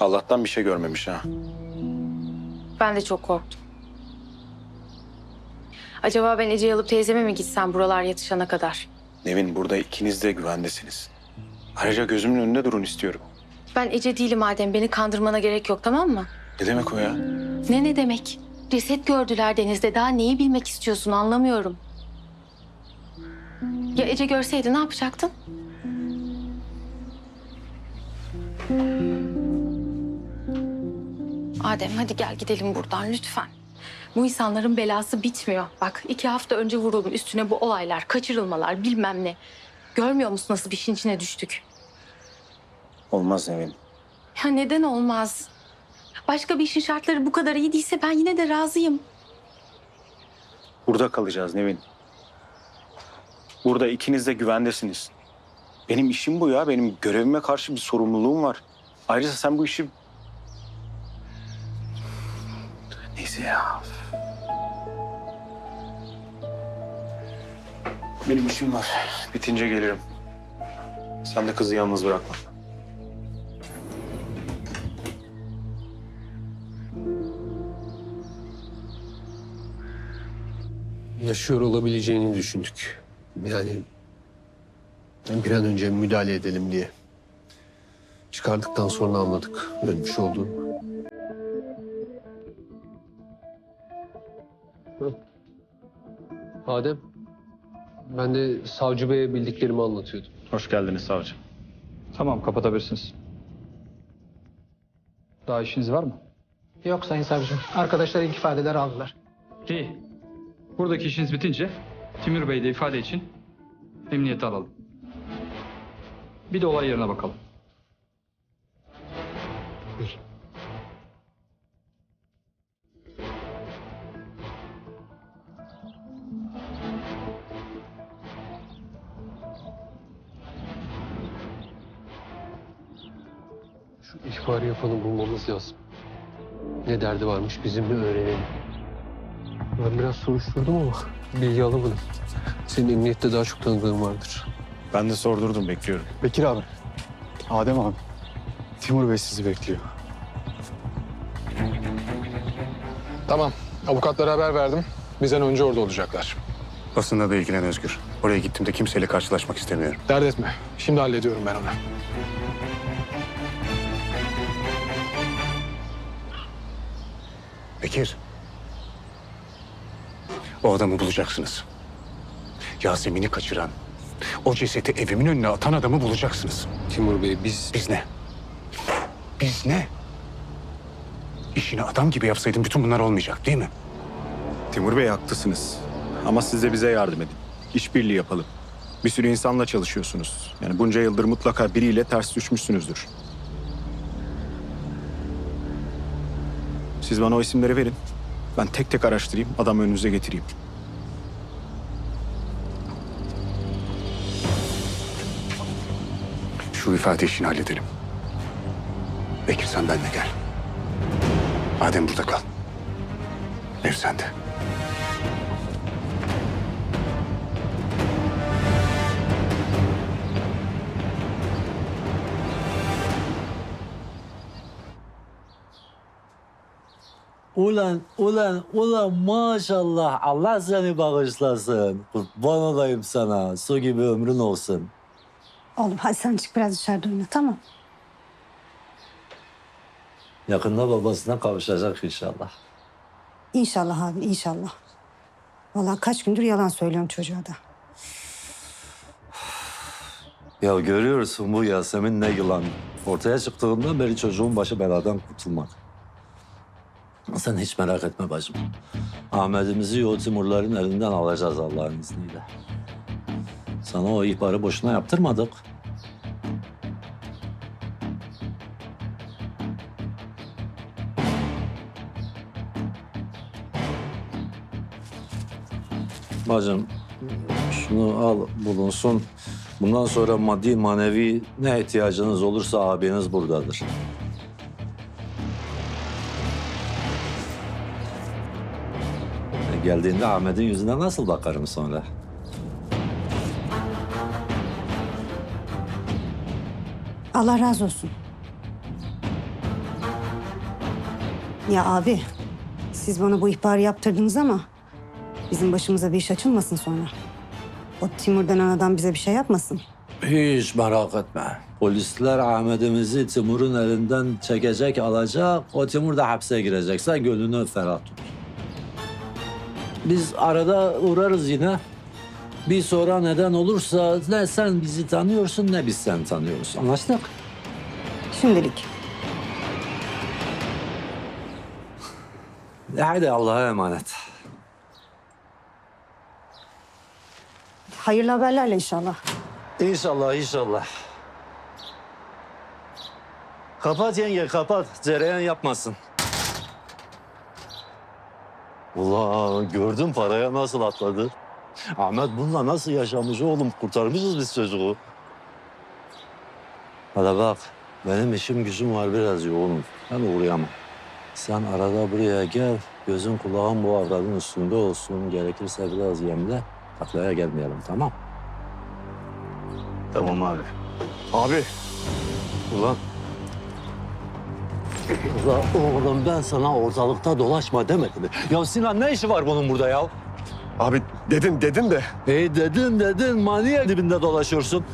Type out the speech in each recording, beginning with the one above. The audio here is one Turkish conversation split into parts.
Allah'tan bir şey görmemiş ha. Ben de çok korktum. Acaba ben Ece'yi alıp teyzeme mi gitsem buralar yatışana kadar? Nevin burada ikiniz de güvendesiniz. Ayrıca gözümün önünde durun istiyorum. Ben Ece değilim Adem. Beni kandırmana gerek yok tamam mı? Ne demek o ya? Ne ne demek? Ceset gördüler denizde. Daha neyi bilmek istiyorsun anlamıyorum. Ya Ece görseydi ne yapacaktın? Adem hadi gel gidelim buradan lütfen. Bu insanların belası bitmiyor. Bak iki hafta önce vuruldum üstüne bu olaylar, kaçırılmalar bilmem ne. Görmüyor musun nasıl bir işin içine düştük? Olmaz Nevin. Ya neden olmaz? Başka bir işin şartları bu kadar iyi değilse ben yine de razıyım. Burada kalacağız Nevin. Burada ikiniz de güvendesiniz. Benim işim bu ya. Benim görevime karşı bir sorumluluğum var. Ayrıca sen bu işi... Neyse ya. Benim işim var. Bitince gelirim. Sen de kızı yalnız bırakma. yaşıyor olabileceğini düşündük. Yani bir an önce müdahale edelim diye. Çıkardıktan sonra anladık ölmüş olduğunu. Hı. Adem, ben de savcı beye bildiklerimi anlatıyordum. Hoş geldiniz savcı. Tamam kapatabilirsiniz. Daha işiniz var mı? Yok Sayın Savcım. Arkadaşlar ilk ifadeler aldılar. İyi. Buradaki işiniz bitince Timur Bey de ifade için emniyete alalım. Bir de olay yerine bakalım. Şu ihbar yapanı bulmamız lazım. Ne derdi varmış bizimle öğrenelim. Ben biraz soruşturdum ama bilgi alamadım. Senin emniyette daha çok tanıdığın vardır. Ben de sordurdum, bekliyorum. Bekir abi. Adem abi. Timur Bey sizi bekliyor. Tamam. Avukatlara haber verdim. Bizden önce orada olacaklar. Basında da ilgilen Özgür. Oraya gittiğimde kimseyle karşılaşmak istemiyorum. Dert etme. Şimdi hallediyorum ben onu. Bekir. O adamı bulacaksınız. Yasemin'i kaçıran, o cesedi evimin önüne atan adamı bulacaksınız. Timur Bey biz... Biz ne? Biz ne? İşini adam gibi yapsaydın bütün bunlar olmayacak değil mi? Timur Bey haklısınız. Ama siz de bize yardım edin. İşbirliği yapalım. Bir sürü insanla çalışıyorsunuz. Yani bunca yıldır mutlaka biriyle ters düşmüşsünüzdür. Siz bana o isimleri verin. Ben tek tek araştırayım, adamı önünüze getireyim. Şu ifade işini halledelim. Bekir sen benimle gel. Adem burada kal. Ev sende. Ulan, ulan, ulan maşallah. Allah seni bağışlasın. Kurban olayım sana. Su gibi ömrün olsun. Oğlum hadi sen çık biraz dışarıda oyna tamam. Yakında babasına kavuşacak inşallah. İnşallah abi inşallah. Vallahi kaç gündür yalan söylüyorum çocuğa da. Ya görüyorsun bu Yasemin ne yılan. Ortaya çıktığından beri çocuğun başı beladan kurtulmak. Sen hiç merak etme bacım. Ahmet'imizi o Timurların elinden alacağız Allah'ın izniyle. Sana o ihbarı boşuna yaptırmadık. Bacım şunu al bulunsun. Bundan sonra maddi manevi ne ihtiyacınız olursa abiniz buradadır. Geldiğinde Ahmet'in yüzüne nasıl bakarım sonra? Allah razı olsun. Ya abi, siz bana bu ihbarı yaptırdınız ama bizim başımıza bir iş açılmasın sonra. O Timur denen adam bize bir şey yapmasın. Hiç merak etme. Polisler Ahmet'imizi Timur'un elinden çekecek, alacak. O Timur da hapse girecekse gönlünü ferah tut. Biz arada uğrarız yine. Bir sonra neden olursa ne sen bizi tanıyorsun ne biz seni tanıyoruz. Anlaştık? Şimdilik. E Hadi Allah'a emanet. Hayırlı haberlerle inşallah. İnşallah, inşallah. Kapat yenge, kapat. Cereyan yapmasın. Ulan gördün paraya nasıl atladı? Ahmet bununla nasıl yaşamış oğlum? Kurtarmışız biz çocuğu. Hadi bak, benim işim gücüm var biraz yoğunum. Ben uğrayamam. Sen arada buraya gel, gözün kulağın bu avradın üstünde olsun. Gerekirse biraz yemle, taklaya gelmeyelim tamam? Tamam abi. Abi Ulan. Ulan oğlum ben sana ortalıkta dolaşma demedim mi? Ya Sinan ne işi var bunun burada ya? Abi dedin dedin de. Hey dedin dedin maniye dibinde dolaşıyorsun.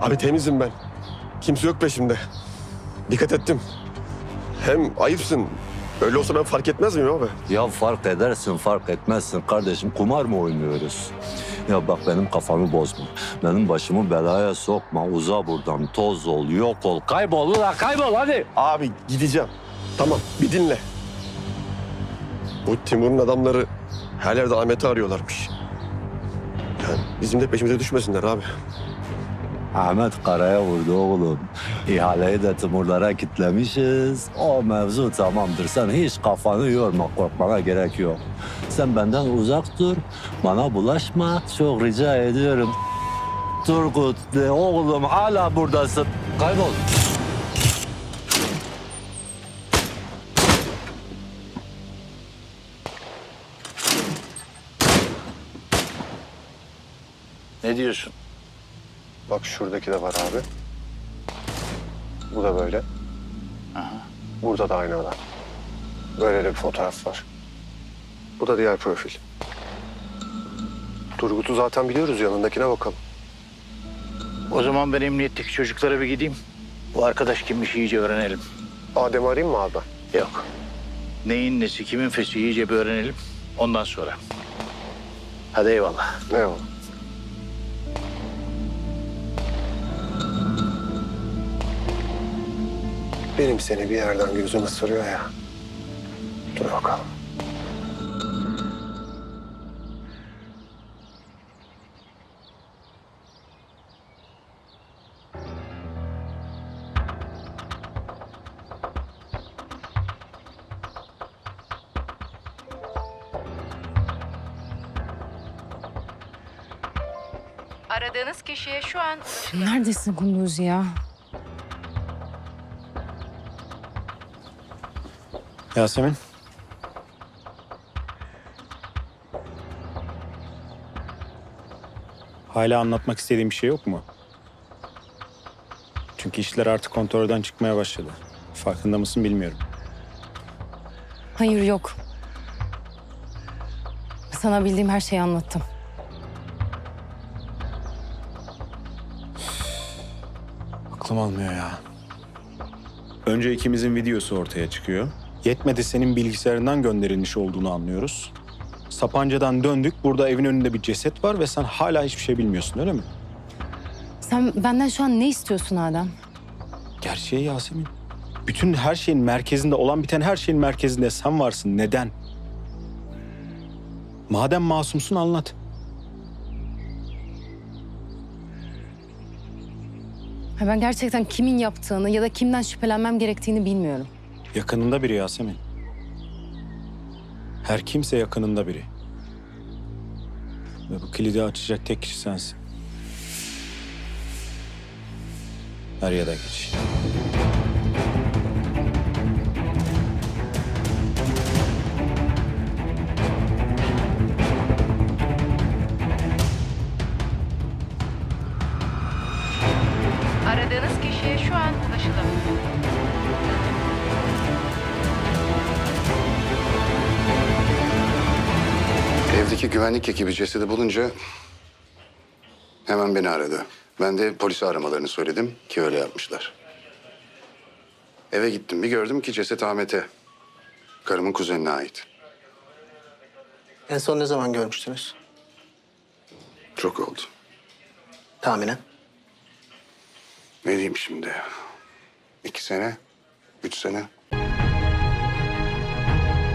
Abi temizim ben. Kimse yok peşimde. Dikkat ettim. Hem ayıpsın. Öyle olsa ben fark etmez miyim abi? Ya fark edersin fark etmezsin kardeşim kumar mı oynuyoruz? Ya bak benim kafamı bozma. Benim başımı belaya sokma. Uza buradan toz ol yok ol. Kaybol ulan kaybol hadi. Abi gideceğim. Tamam bir dinle. Bu Timur'un adamları her yerde Ahmet'i arıyorlarmış. Yani bizim de peşimize düşmesinler abi. Ahmet karaya vurdu oğlum. İhaleyi de Timurlara kitlemişiz. O mevzu tamamdır. Sen hiç kafanı yorma, korkmana gerek yok. Sen benden uzak dur, bana bulaşma. Çok rica ediyorum. Turgut, de oğlum hala buradasın. Kaybol. Ne diyorsun? Bak şuradaki de var abi. Bu da böyle. Burada da aynı adam. Böyle de bir fotoğraf var. Bu da diğer profil. Turgut'u zaten biliyoruz yanındakine bakalım. O zaman ben emniyetteki çocuklara bir gideyim. Bu arkadaş kimmiş iyice öğrenelim. Adem'i arayayım mı abi? Yok. Neyin nesi, kimin fesi iyice bir öğrenelim. Ondan sonra. Hadi eyvallah. Eyvallah. Benim seni bir yerden gözüm ısırıyor ya. Dur bakalım. Aradığınız kişiye şu an Neredesin Kunduz ya? Yasemin. Hala anlatmak istediğin bir şey yok mu? Çünkü işler artık kontrolden çıkmaya başladı. Farkında mısın bilmiyorum. Hayır yok. Sana bildiğim her şeyi anlattım. Aklım almıyor ya. Önce ikimizin videosu ortaya çıkıyor. Yetmedi senin bilgisayarından gönderilmiş olduğunu anlıyoruz. Sapanca'dan döndük. Burada evin önünde bir ceset var ve sen hala hiçbir şey bilmiyorsun öyle mi? Sen benden şu an ne istiyorsun Adem? Gerçeği Yasemin. Bütün her şeyin merkezinde olan biten her şeyin merkezinde sen varsın. Neden? Madem masumsun anlat. Ha, Ben gerçekten kimin yaptığını ya da kimden şüphelenmem gerektiğini bilmiyorum. Yakınında biri Yasemin. Her kimse yakınında biri. Ve bu kilidi açacak tek kişi sensin. Er ya da geç. aradığınız kişiye şu an ulaşılamıyor. Evdeki güvenlik ekibi cesedi bulunca hemen beni aradı. Ben de polisi aramalarını söyledim ki öyle yapmışlar. Eve gittim bir gördüm ki ceset Ahmet'e. Karımın kuzenine ait. En son ne zaman görmüştünüz? Çok oldu. Tahminen. Ne diyeyim şimdi? İki sene, üç sene.